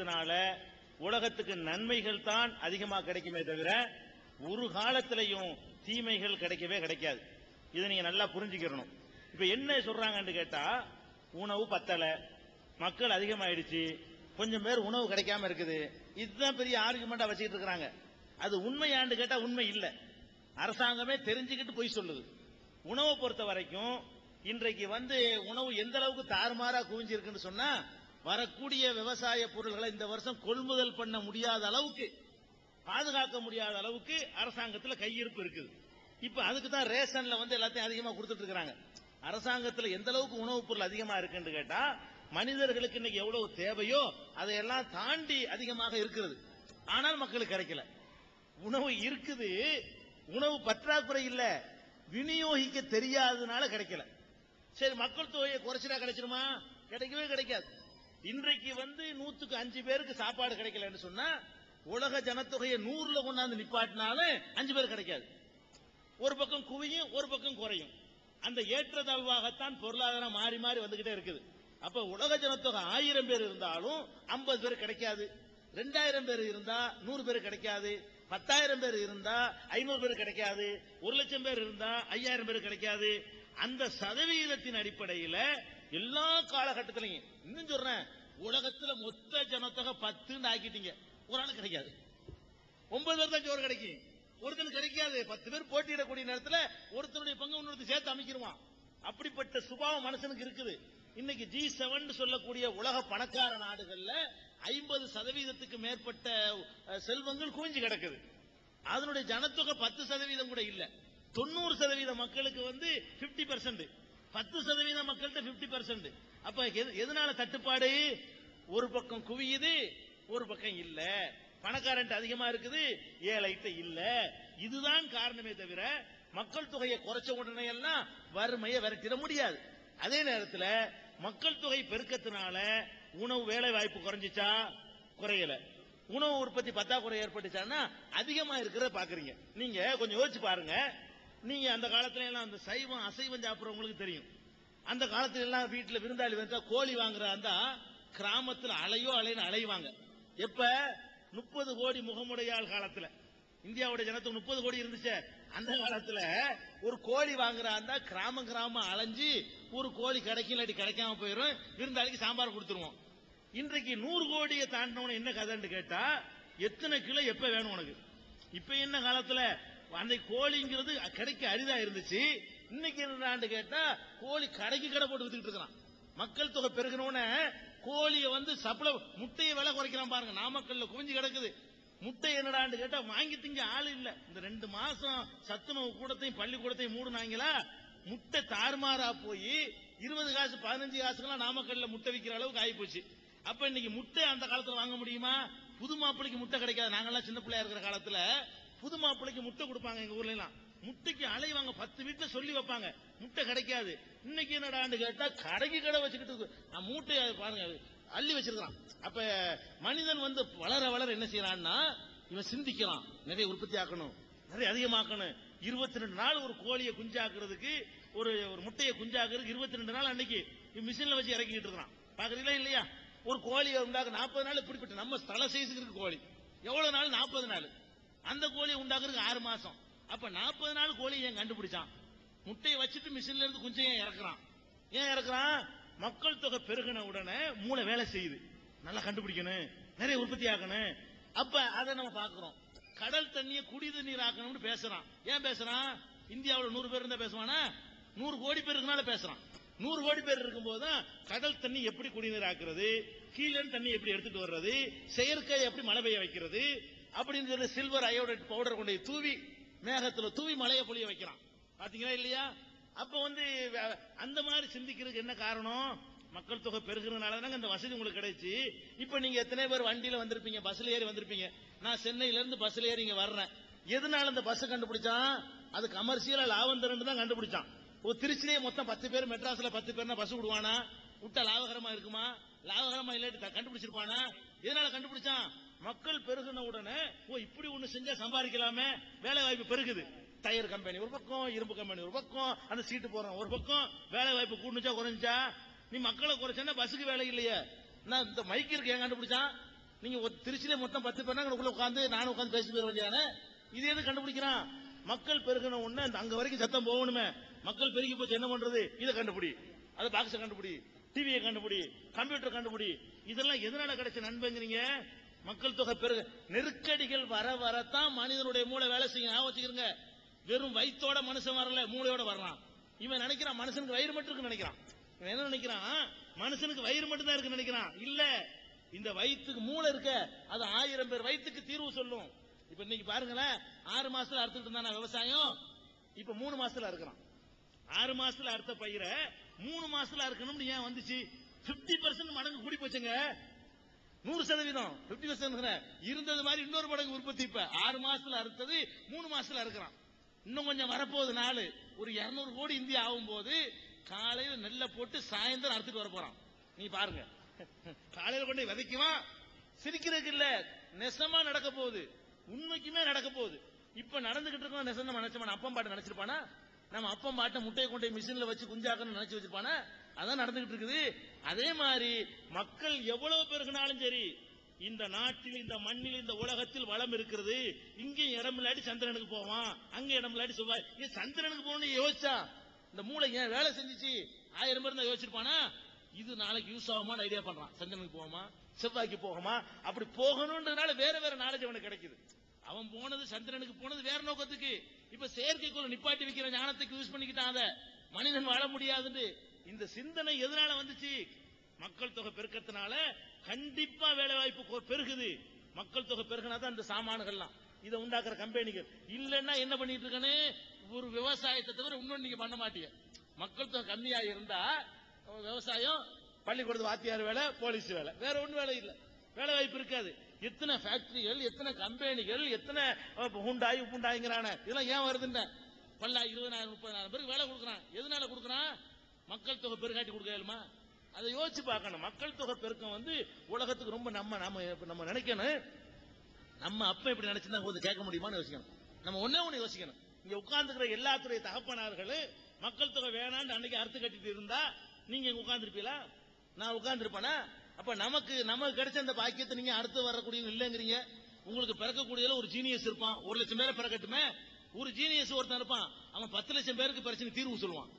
பெருக்கத்தினால உலகத்துக்கு நன்மைகள் தான் அதிகமா கிடைக்குமே தவிர ஒரு காலத்திலையும் தீமைகள் கிடைக்கவே கிடைக்காது. இதை நீங்க நல்லா புரிஞ்சுக்கிறணும் இப்ப என்ன சொல்றாங்கன்னு கேட்டா உணவு பத்தல மக்கள் அதிகமாயிடுச்சு கொஞ்சம் பேர் உணவு கிடைக்காம இருக்குது. இதுதான் பெரிய ஆர்குமெண்டா வச்சுக்கிட்டு இருக்கிறாங்க. அது உண்மையாண்டு கேட்டா உண்மை இல்ல. அரசாங்கமே தெரிஞ்சுக்கிட்டு போய் சொல்லுது. உணவை பொறுத்த வரைக்கும் இன்றைக்கு வந்து உணவு எந்த அளவுக்கு தாறுமாறா குவிஞ்சிருக்குன்னு சொன்னா வரக்கூடிய விவசாய பொருள்களை இந்த வருஷம் கொள்முதல் பண்ண முடியாத அளவுக்கு பாதுகாக்க முடியாத அளவுக்கு அரசாங்கத்தில் கையிருப்பு இருக்குது. இப்ப அதுக்கு தான் ரேஷன்ல வந்து எல்லாத்தையும் அதிகமா கொடுத்துட்டு இருக்காங்க அரசாங்கத்தில் எந்த அளவுக்கு உணவுப் பொருள் அதிகமா இருக்குன்னு கேட்டா மனிதர்களுக்கு இன்னைக்கு எவ்வளவு தேவையோ அதையெல்லாம் தாண்டி அதிகமாக இருக்கிறது. ஆனால் மக்களுக்கு கிடைக்கல. உணவு இருக்குது உணவு பற்றாக்குறை இல்ல விநியோகிக்க தெரியாததுனால கிடைக்கல. சரி மக்கள் தொகையை குறைச்சிட்டா கிடைச்சிருமா கிடைக்கவே கிடைக்காது. இன்றைக்கு வந்து நூத்துக்கு அஞ்சு பேருக்கு சாப்பாடு கிடைக்கலன்னு சொன்னா உலக ஜனத்தொகையை நூறுல கொண்டாந்து நிப்பாட்டினாலும் அஞ்சு பேர் கிடைக்காது. ஒரு பக்கம் குவியும் ஒரு பக்கம் குறையும். அந்த ஏற்றத்தாழ்வாகத்தான் பொருளாதாரம் மாறி மாறி வந்துகிட்டே இருக்குது. அப்ப உலக ஜனத்தொகை ஆயிரம் பேர் இருந்தாலும் ஐம்பது பேர் கிடைக்காது. ரெண்டாயிரம் பேர் இருந்தா நூறு பேர் கிடைக்காது. பத்தாயிரம் பேர் இருந்தா ஐநூறு பேர் கிடைக்காது. ஒரு லட்சம் பேர் இருந்தா ஐயாயிரம் பேர் கிடைக்காது. அந்த சதவீதத்தின் அடிப்படையில எல்லா காலகட்டத்திலையும். இன்னும் சொல்றேன் உலகத்துல மொத்த ஜனத்தொகை பத்துன்னு ஆக்கிட்டீங்க. ஒரு ஆள் கிடைக்காது. ஒன்பது பேர் தான் சோறு கிடைக்கும். ஒருத்தனுக்கு கிடைக்காது. பத்து பேர் போட்டியிடக்கூடிய நேரத்துல ஒருத்தனுடைய பங்கு இன்னொருத்தர் சேர்த்து அமைக்கிருவான். அப்படிப்பட்ட சுபாவம் மனுஷனுக்கு இருக்குது. இன்னைக்கு ஜி செவன் சொல்லக்கூடிய உலக பணக்கார நாடுகள்ல ஐம்பது சதவீதத்துக்கு மேற்பட்ட செல்வங்கள் குவிஞ்சு கிடக்குது. அதனுடைய ஜனத்தொகை பத்து சதவீதம் கூட இல்ல. தொண்ணூறு சதவீத மக்களுக்கு வந்து 50% பர்சன்ட் பத்து சதவீதம் மக்கள்கிட்ட 50% பர்சன்ட் அப்ப எது- எதனால தட்டுப்பாடு? ஒரு பக்கம் குவியுது ஒரு பக்கம் இல்ல. பணக்காரன்ட்டு அதிகமா இருக்குது ஏழைட்ட இல்ல. இதுதான் காரணமே தவிர மக்கள் தொகையை குறைச்ச உடனே எல்லாம் வறுமையை விரட்டிட முடியாது. அதே நேரத்தில் மக்கள் தொகை பெருக்கத்தினால உணவு வேலை வாய்ப்பு குறைஞ்சிச்சா? குறையல. உணவு உற்பத்தி பத்தாக்குறை ஏற்பட்டுச்சான்னா அதிகமா இருக்கிறத பாக்குறீங்க. நீங்க கொஞ்சம் யோசிச்சு பாருங்க. நீங்க அந்த காலத்துல எல்லாம் அந்த சைவம் அசைவம் சாப்பிட்றவங்களுக்கு தெரியும். அந்த காலத்துல எல்லாம் வீட்டுல விருந்தாளி வந்தா கோழி வாங்குறாந்தா கிராமத்துல அலையோ அலைன்னு அலைவாங்க. எப்ப? முப்பது கோடி முகமுடையாள் காலத்துல. இந்தியாவுடைய ஜனத்துக்கு முப்பது கோடி இருந்துச்சு. அந்த காலத்துல ஒரு கோழி வாங்குறாந்தா கிராமம் கிராமம் அலைஞ்சு ஒரு கோழி கிடைக்கும் இல்லாட்டி கிடைக்காம போயிடும் விருந்தாளிக்கு சாம்பார் கொடுத்துருவோம். இன்றைக்கு நூறு கோடியை தாண்டினவன என்ன கதைன்னு கேட்டா எத்தனை கிலோ எப்ப வேணும் உனக்கு? இப்ப என்ன காலத்துல அந்த கோழிங்கிறது கிடைக்க அரிதா இருந்துச்சு. இன்னைக்கு என்னடான்னு கேட்டா கோழி கடைக்கு கடை போட்டு வித்துக்கிட்டு இருக்கிறான். மக்கள் தொகை பெருகணும்னு கோழியை வந்து சப்ளை முட்டையை விலை குறைக்கிறான் பாருங்க நாமக்கல்ல குவிஞ்சு கிடக்குது. முட்டை என்னடான்னு கேட்டா வாங்கி திங்க ஆள் இல்ல. இந்த ரெண்டு மாசம் சத்துணவு கூடத்தையும் பள்ளிக்கூடத்தையும் மூடுனாங்களா முட்டை தாறுமாறா போய் இருபது காசு பதினஞ்சு காசுக்கெல்லாம் நாமக்கல்ல முட்டை விற்கிற அளவுக்கு ஆகி போச்சு அப்ப இன்னைக்கு முட்டை அந்த காலத்துல வாங்க முடியுமா? புது மாப்பிள்ளைக்கு முட்டை கிடைக்காது. நாங்கெல்லாம் சின்ன பிள்ளையா இருக்கிற காலத்துல புது மாப்பிளைக்கு முட்டை கொடுப்பாங்க எங்க ஊர்ல எல்லாம். முட்டைக்கு அலைவாங்க பத்து வீட்டுல சொல்லி வைப்பாங்க. முட்டை கிடைக்காது. இன்னைக்கு என்னடான்னு கேட்டா கடைக்கு கடை வச்சுக்கிட்டு இருக்கு. நான் மூட்டையை பாருங்க அள்ளி வச்சிருக்கலாம் அப்ப மனிதன் வந்து வளர வளர என்ன செய்யறான்னா இவன் சிந்திக்கிறான். நிறைய உற்பத்தி ஆக்கணும். நிறைய அதிகமாக்கணும். இருபத்தி ரெண்டு நாள் ஒரு கோழியை குஞ்சாக்குறதுக்கு ஒரு ஒரு முட்டையை குஞ்சாக்குறதுக்கு இருபத்தி ரெண்டு நாள் அன்னைக்கு மிஷின்ல வச்சு இறக்கிட்டு இருக்கிறான். பாக்குறீங்களா இல்லையா? ஒரு கோழியை உண்டாக்க நாற்பது நாள் இப்படிப்பட்ட நம்ம தலை சைஸுக்கு இருக்கு கோழி. எவ்வளவு நாள்? நாற்பது நாள். அந்த கோழியை உண்டாக்குறதுக்கு ஆறு மாசம். அப்ப நாற்பது நாள் கோழி ஏன் கண்டுபிடிச்சான்? முட்டையை வச்சுட்டு மிஷின்ல இருந்து குஞ்சு ஏன் இறக்குறான்? ஏன் இறக்குறான்? மக்கள் தொகை பெருகின உடனே மூளை வேலை செய்யுது. நல்லா கண்டுபிடிக்கணும். நிறைய உற்பத்தி ஆக்கணும் அப்ப அதை நம்ம பாக்குறோம் கடல் தண்ணியை குடி தண்ணீர் ஆக்கணும்னு பேசுறான். ஏன் பேசுறான்? இந்தியாவுல நூறு பேர் இருந்தா பேசுவானா? நூறு கோடி பேர் இருக்கனால பேசுறான். நூறு கோடி பேர் இருக்கும்போது கடல் தண்ணி எப்படி குடிநீர் ஆக்குறது? கீழே தண்ணி எப்படி எடுத்துட்டு வர்றது? செயற்கை எப்படி மழை பெய்ய வைக்கிறது? அப்படின்னு சொல்லி சில்வர் அயோடைட் பவுடர் கொண்டு தூவி மேகத்துல தூவி மழையை பொழிய வைக்கிறான். பாத்தீங்களா இல்லையா? அப்ப வந்து அந்த மாதிரி சிந்திக்கிறதுக்கு என்ன காரணம்? மக்கள் தொகை பெருகிறதுனால தானங்க இந்த வசதி உங்களுக்கு கிடைச்சு. இப்ப நீங்க எத்தனை பேர் வண்டியில வந்திருப்பீங்க பஸ்ல ஏறி வந்திருப்பீங்க? நான் சென்னையில இருந்து பஸ்ல ஏறி இங்க வர்றேன். எதனால இந்த பஸ் கண்டுபிடிச்சான்? அது கமர்ஷியலா லாபம் தரேன்னு தான் கண்டுபிடிச்சான். ஒரு திருச்சிலேயே மொத்தம் பத்து பேர் மெட்ராஸ்ல பத்து பேர்னா பஸ் விடுவானா? விட்டா லாபகரமா இருக்குமா? லாபகரமா இல்லாட்டி கண்டுபிடிச்சிருப்பானா? எதனால கண்டுபிடிச்சான்? மக்கள் பெருகின உடனே ஓ இப்படி ஒண்ணு செஞ்சா சம்பாதிக்கலாமே? வேலை வாய்ப்பு பெருகுது. டயர் கம்பெனி ஒரு பக்கம் இரும்பு கம்பெனி ஒரு பக்கம் அந்த சீட்டு போறோம் ஒரு பக்கம் வேலை வாய்ப்பு கூடுச்சா குறைஞ்சா நீ மக்களை குறைச்சா பஸ்ஸுக்கு வேலை இல்லையே. நான் இந்த மைக் இருக்கு ஏன் கண்டுபிடிச்சான்? நீங்க ஒரு திருச்சியில மொத்தம் பத்து பேர் உள்ள உட்காந்து நானும் உட்காந்து பேசி போயிட வேண்டியதானே? இது எது கண்டுபிடிக்கிறான்? மக்கள் பெருகின உடனே அங்க வரைக்கும் சத்தம் போகணுமே. மக்கள் பெருகி போச்சு என்ன பண்றது? இதை கண்டுபிடி. அதை பாக்ஸை கண்டுபிடி. டிவியை கண்டுபிடி. கம்ப்யூட்டர் கண்டுபிடி. இதெல்லாம் எதனால கிடைச்ச நண்பங்கிறீங்க? மக்கள் தொகை பெருக. நெருக்கடிகள் வர வரத்தான் மனிதனுடைய மூளை வேலை செய்யும். ஞாபகம் வெறும் வயிற்றோட மனுஷன் வரல மூளையோட வரலாம். இவன் நினைக்கிறான் மனுஷனுக்கு வயிறு மட்டும் இருக்குன்னு நினைக்கிறான். இவன் என்ன நினைக்கிறான்? மனுஷனுக்கு வயிறு மட்டும் தான் இருக்குன்னு நினைக்கிறான். இல்ல இந்த வயிற்றுக்கு மூளை இருக்க. அது ஆயிரம் பேர் வயிற்றுக்கு தீர்வு சொல்லும். இப்ப இன்னைக்கு பாருங்களேன் ஆறு மாசத்துல அறுத்துட்டு இருந்தானா விவசாயம்? இப்ப மூணு மாசத்துல அறுக்கிறான். ஆறு மாசத்துல அறுத்த பயிரை மூணு மாசத்துல அறுக்கணும்னு ஏன் வந்துச்சு? 50% பர்சன்ட் மடங்கு கூடி போச்சுங்க. நூறு சதவீதம் 50% பர்சன்ட் இருந்தது மாதிரி இன்னொரு மடங்கு உற்பத்தி இப்ப. ஆறு மாசத்துல அறுத்தது மூணு மாசத்துல அறுக்கிறான். இன்னும் கொஞ்சம் வரப்போகுது நாள். ஒரு 200 கோடி இந்தியா ஆகும் போது காலையில நெல்லை போட்டு சாயந்தரம் அறுத்துட்டு வர போறான். நீ பாருங்க. காலையில கொண்டு போய் விதைக்குவான். சிரிக்கிறதுக்கு இல்ல. நெசமா நடக்க போகுது. உண்மைக்குமே நடக்க போகுது. இப்ப நடந்துகிட்டு இருக்கோம் நெசம் நம்ம நினைச்சோம் அப்பம் பாட்டு நினைச்சிருப்பானா? நம்ம அப்பம் பாட்டை முட்டையை கொண்டு மிஷினில் மிஷின்ல வச்சு குஞ்சாக்கன்னு நினைச்சு வச்சிருப்பானா? அதான் நடந்துகிட்டு இருக்குது. அதே மாதிரி மக்கள் எவ்வளவு பெருகினாலும் சரி இந்த நாட்டில் இந்த மண்ணில் இந்த உலகத்தில் வளம் இருக்கிறது. இங்கேயும் இடம் இல்லாட்டி சந்திரனுக்கு போவான். அங்க இடம் இல்லாட்டி செவ்வாய். ஏன் சந்திரனுக்கு போகணும்னு யோசிச்சா? இந்த மூளை ஏன் வேலை செஞ்சிச்சு? ஆயிரம் பேர் தான் யோசிச்சிருப்பானா? இது நாளைக்கு யூஸ் ஆகுமான்னு ஐடியா பண்றான். சந்திரனுக்கு போகுமா செவ்வாய்க்கு போகுமா? அப்படி போகணும்ன்றதுனால வேற வேற நாலேஜ் அவனுக்கு கிடைக்குது. அவன் போனது சந்திரனுக்கு போனது வேற நோக்கத்துக்கு. இப்ப செயற்கைக்குள்ள நிப்பாட்டி வைக்கிற ஞானத்துக்கு யூஸ் பண்ணிக்கிட்டான் அத. மனிதன் வாழ முடியாதுன்னு இந்த சிந்தனை எதனால வந்துச்சு? மக்கள் தொகை பெருக்கத்தினால கண்டிப்பா வேலை வாய்ப்பு பெருகுது. மக்கள் தொகை பெருகினா தான் இந்த சாமான்கள்லாம். இதை உண்டாக்குற கம்பெனிகள். இல்லைன்னா என்ன பண்ணிட்டு இருக்கனே? ஒரு விவசாயத்தை தவிர இன்னொன்று நீங்க பண்ண மாட்டீங்க. மக்கள் தொகை கம்மியா இருந்தா விவசாயம் பள்ளிக்கூடத்து வாத்தியார் வேலை போலீஸ் வேலை. வேற ஒன்றும் வேலை இல்லை. வேலை வாய்ப்பு இருக்காது. எத்தனை ஃபேக்டரிகள் எத்தனை கம்பெனிகள் எத்தனை ஹுண்டாய் புண்டாய்ங்கிறான இதெல்லாம் ஏன் வருதுன்ன? பல்லாயிரம் இருபதாயிரம் முப்பதாயிரம் பேருக்கு வேலை கொடுக்குறான். எதனால கொடுக்குறான்? மக்கள் தொகை பெருக்காட்டி கொடுக்கலுமா அதை யோசிச்சு பார்க்கணும். மக்கள் தொகை பெருக்கம் வந்து உலகத்துக்கு ரொம்ப நம்ம நம்ம நம்ம நினைக்கணும். நம்ம அப்ப இப்படி நினைச்சிருந்தா கொஞ்சம் கேட்க முடியுமான்னு யோசிக்கணும். நம்ம ஒன்னே ஒண்ணு யோசிக்கணும். இங்க உட்கார்ந்துக்கிற எல்லாத்துடைய தகப்பனார்கள் மக்கள் தொகை வேணான்னு அன்னைக்கு அறுத்து கட்டிட்டு இருந்தா நீங்க இங்க உட்கார்ந்துருப்பீங்களா? நான் உட்கார்ந்துருப்பேனா? அப்ப நமக்கு நமக்கு கிடைச்ச அந்த பாக்கியத்தை நீங்க அடுத்து வரக்கூடிய இல்லைங்கிறீங்க. உங்களுக்கு பிறக்கக்கூடியதுல ஒரு ஜீனியஸ் இருப்பான். ஒரு லட்சம் பேரை பிறக்கட்டுமே. ஒரு ஜீனியஸ் ஒருத்தன் இருப்பான். அவன் பத்து லட்சம் பேருக்கு பிரச்சனை தீர்வு சொல்லுவான்.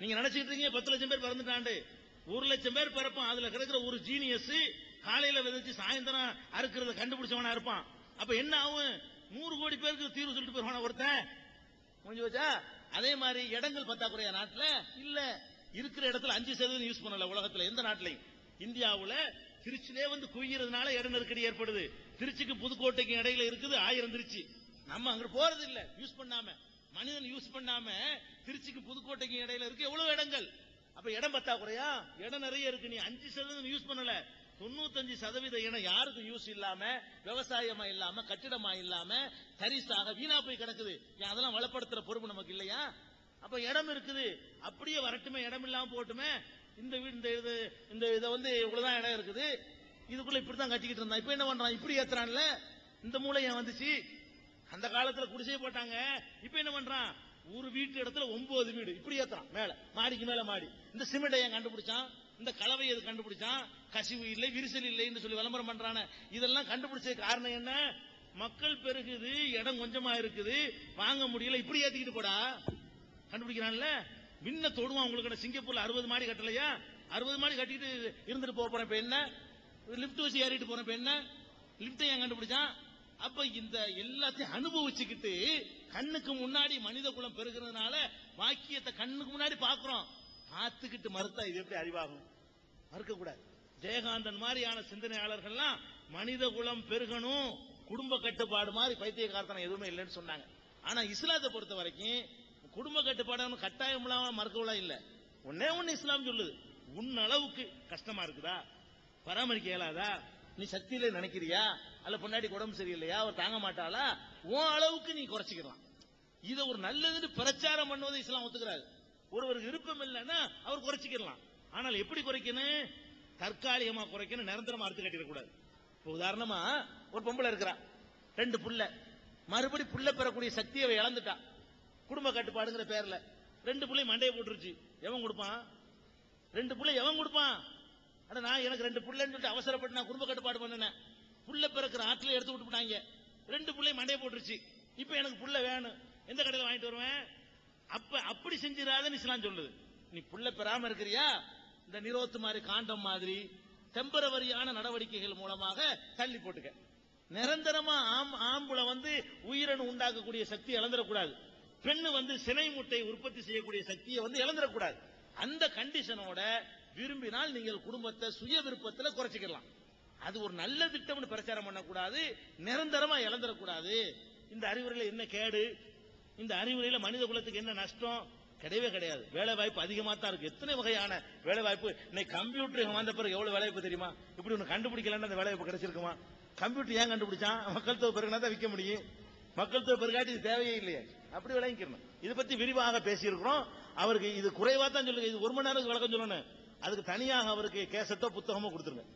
நீங்க நினைச்சிட்டு இருக்கீங்க பத்து லட்சம் பேர் பறந்துட்டாண்டு. ஒரு லட்சம் பேர் பிறப்பான் அதுல கிடைக்கிற ஒரு ஜீனியஸ் காலையில விதைச்சு சாயந்தரம் அறுக்கிறத கண்டுபிடிச்சவனா இருப்பான். அப்ப என்ன ஆகும்? நூறு கோடி பேருக்கு தீர்வு சொல்லிட்டு போயிருவான ஒருத்தன்? முடிஞ்சு வச்சா அதே மாதிரி இடங்கள் பத்தாக்குறையா நாட்டுல? இல்ல. இருக்கிற இடத்துல அஞ்சு சதவீதம் யூஸ் பண்ணல உலகத்துல எந்த நாட்டிலையும். இந்தியாவுல திருச்சிலே வந்து குவிகிறதுனால இட நெருக்கடி ஏற்படுது. திருச்சிக்கு புதுக்கோட்டைக்கு இடையில இருக்குது ஆயிரம் திருச்சி. நம்ம அங்க போறது இல்ல யூஸ் பண்ணாம. மனிதன் யூஸ் பண்ணாம திருச்சிக்கு புதுக்கோட்டைக்கு இடையில இருக்கு எவ்வளவு இடங்கள்? அப்ப இடம் பத்தாக்குறையா இடம் நிறைய இருக்கு. நீ அஞ்சு சதவீதம் யூஸ் பண்ணல. தொண்ணூத்தஞ்சு சதவீத இடம் யாருக்கும் யூஸ் இல்லாம விவசாயமா இல்லாம கட்டிடமா இல்லாம தரிசாக வீணா போய் கிடக்குது. ஏன் அதெல்லாம் வளப்படுத்துற பொறுப்பு நமக்கு இல்லையா? அப்ப இடம் இருக்குது. அப்படியே வரட்டுமே இடம் இல்லாம போட்டுமே இந்த வீடு இந்த இது இந்த இதை வந்து இவ்வளவுதான் இடம் இருக்குது. இதுக்குள்ள இப்படிதான் கட்டிக்கிட்டு இருந்தான். இப்ப என்ன பண்றான்? இப்படி ஏத்துறான்ல? இந்த மூளை வந்துச்சு. அந்த காலத்துல குடிசை போட்டாங்க. இப்ப என்ன பண்றான்? ஒரு வீட்டு இடத்துல ஒன்பது வீடு. இப்படி ஏத்துறான். மேல. மாடிக்கு மேல மாடி. இந்த சிமெண்ட் ஏன் கண்டுபிடிச்சான்? இந்த கலவை எது கண்டுபிடிச்சான்? கசிவு இல்லை விரிசல் இல்லைன்னு சொல்லி விளம்பரம் பண்றான. இதெல்லாம் கண்டுபிடிச்ச காரணம் என்ன? மக்கள் பெருகுது இடம் கொஞ்சமா இருக்குது. வாங்க முடியல. இப்படி ஏத்திக்கிட்டு போடா. கண்டுபிடிக்கிறான்ல? மின்ன தொடுவான் உங்களுக்கு சிங்கப்பூர்ல அறுபது மாடி கட்டலையா? அறுபது மாடி கட்டிட்டு இருந்துட்டு போக போறேன் இப்ப என்ன லிப்ட் வச்சு ஏறிட்டு போறேன் இப்ப என்ன? லிப்ட் ஏன் கண்டுபிடிச்சான்? அப்ப இந்த எல்லாத்தையும் அனுபவிச்சுக்கிட்டு கண்ணுக்கு முன்னாடி மனித குலம் பெருகிறதுனால வாக்கியத்தை கண்ணுக்கு முன்னாடி பாக்குறோம் பார்த்துக்கிட்டு மறுத்தா இது எப்படி அறிவாகும்? மறுக்க கூடாது ஜெயகாந்தன் மாதிரியான சிந்தனையாளர்கள்லாம் மனித குலம் பெருகணும் குடும்ப கட்டுப்பாடு மாதிரி பைத்தியகார்த்தனம் எதுவுமே இல்லைன்னு சொன்னாங்க. ஆனா இஸ்லாத்தை பொறுத்த வரைக்கும் குடும்ப கட்டுப்பாடு கட்டாயம் இல்லாம மறுக்கலாம் இல்ல. ஒன்னே ஒன்னு இஸ்லாம் சொல்லுது. உன் அளவுக்கு கஷ்டமா இருக்குதா? பராமரிக்க இயலாதா? நீ சக்தியில நினைக்கிறியா? அல்ல பொண்டாடி உடம்பு சரியில்லையா? அவர் தாங்க மாட்டாளா? உன் அளவுக்கு நீ குறைச்சிக்கலாம். இதை ஒரு நல்லதுன்னு பிரச்சாரம் பண்ணுவதை இஸ்லாம் ஒத்துக்கிறாரு. ஒருவருக்கு விருப்பம் இல்லைன்னா அவர் குறைச்சிக்கலாம் ஆனால் எப்படி குறைக்கணும்? தற்காலிகமா குறைக்கணும் நிரந்தரமா அறுத்து கட்டிடக்கூடாது. இப்போ உதாரணமா ஒரு பொம்பளை இருக்கிறா. ரெண்டு புள்ள. மறுபடி புள்ள பெறக்கூடிய சக்தியை அவ இழந்துட்டா. குடும்ப கட்டுப்பாடுங்கிற பேர்ல. ரெண்டு புள்ளை மண்டையை போட்டுருச்சு. எவன் கொடுப்பான்? ரெண்டு புள்ளை எவன் கொடுப்பான்? அட நான் எனக்கு ரெண்டு பிள்ளைன்னு சொல்லிட்டு அவசரப்பட்டு நான் குடும்ப கட்டுப்பாடு பண்ணினேன். புள்ள பிறக்கிற ஆற்றுல எடுத்து விட்டுட்டாங்க ரெண்டு பிள்ளை மண்டைய போட்டுருச்சு. இப்ப எனக்கு புள்ள வேணும். எந்த கடையில் வாங்கிட்டு வருவேன்? அப்ப அப்படி செஞ்சிடாதன்னு இஸ்லாம் சொல்லுது. நீ புள்ள பெறாம இருக்கிறியா? இந்த நிரோத்து மாதிரி காண்டம் மாதிரி டெம்பரவரியான நடவடிக்கைகள் மூலமாக தள்ளி போட்டுக்க. நிரந்தரமா ஆம் ஆம்புல வந்து உயிரணு உண்டாக்கக்கூடிய சக்தி இழந்துடக்கூடாது. பெண்ணு வந்து சினை முட்டை உற்பத்தி செய்யக்கூடிய சக்தியை வந்து இழந்துடக்கூடாது. அந்த கண்டிஷனோட விரும்பினால் நீங்கள் குடும்பத்தை சுய விருப்பத்தில் குறைச்சிக்கலாம். அது ஒரு நல்ல திட்டம்னு பிரச்சாரம் பண்ணக்கூடாது நிரந்தரமா இழந்துடக்கூடாது. இந்த அறிவுரையில் என்ன கேடு? இந்த அறிவுரையில மனித குலத்துக்கு என்ன நஷ்டம்? கிடையவே கிடையாது. வேலை வாய்ப்பு அதிகமாக தான் இருக்கு. எத்தனை வகையான வேலை வாய்ப்பு இன்னைக்கு கம்ப்யூட்டர் வந்த பிறகு எவ்வளவு வேலை வாய்ப்பு தெரியுமா? இப்படி ஒன்று கண்டுபிடிக்கலன்னு அந்த வேலை வாய்ப்பு கிடைச்சிருக்குமா? கம்ப்யூட்டர் ஏன் கண்டுபிடிச்சான்? மக்கள் தொகை பிறகுனா தான் விற்க முடியும். மக்கள் தொகை பிறகாட்டி இது தேவையே இல்லையே. அப்படி விளங்கிக்கணும். இதை பத்தி விரிவாக பேசியிருக்கிறோம். அவருக்கு இது குறைவா தான் சொல்லுங்க. இது ஒரு மணி நேரம் விளக்கம் சொல்லணும். அதுக்கு தனியாக அவருக்கு கேசட்டோ புத்தகமோ கொடுத்துருங்க.